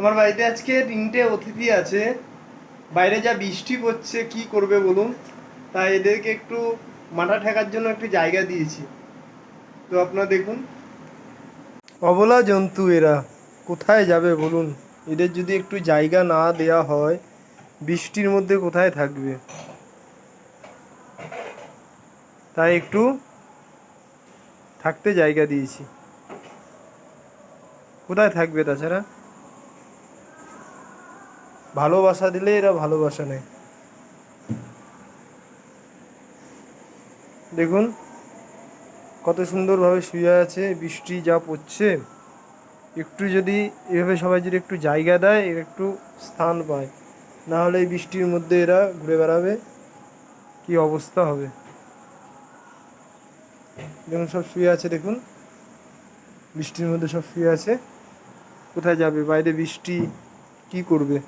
আমার বাড়িতে আজকে তিনটে অতিথি আছে। বাইরে যা বৃষ্টি পড়ছে, কি করবে বলুন? তাই এদেরকে একটু মাথা ঠেকার জন্য একটু জায়গা দিয়েছি। তো আপনারা দেখুন। অবলা জন্তু এরা। কোথায় যাবে বলুন? এদের যদি একটু জায়গা না দেয়া হয়, বৃষ্টির মধ্যে কোথায় থাকবে? তাই একটু থাকতে জায়গা দিয়েছি। কোথায় থাকবে তাছাড়া? ভালোবাসা দিলে এরা ভালোবাসা নেয়। দেখুন, কত সুন্দরভাবে শুয়ে আছে, বৃষ্টি যা পড়ছে। একটু যদি এভাবে সবাই যদি একটু জায়গা দেয়, এর একটু স্থান পায়। না হলে এই বৃষ্টির মধ্যে এরা ঘুরে বেড়াবে, কি অবস্থা হবে? দেখুন, সব শুয়ে আছে, দেখুন। বৃষ্টির মধ্যে সব শুয়ে আছে। কোথায় যাবে? বাইরে বৃষ্টি কি করবে?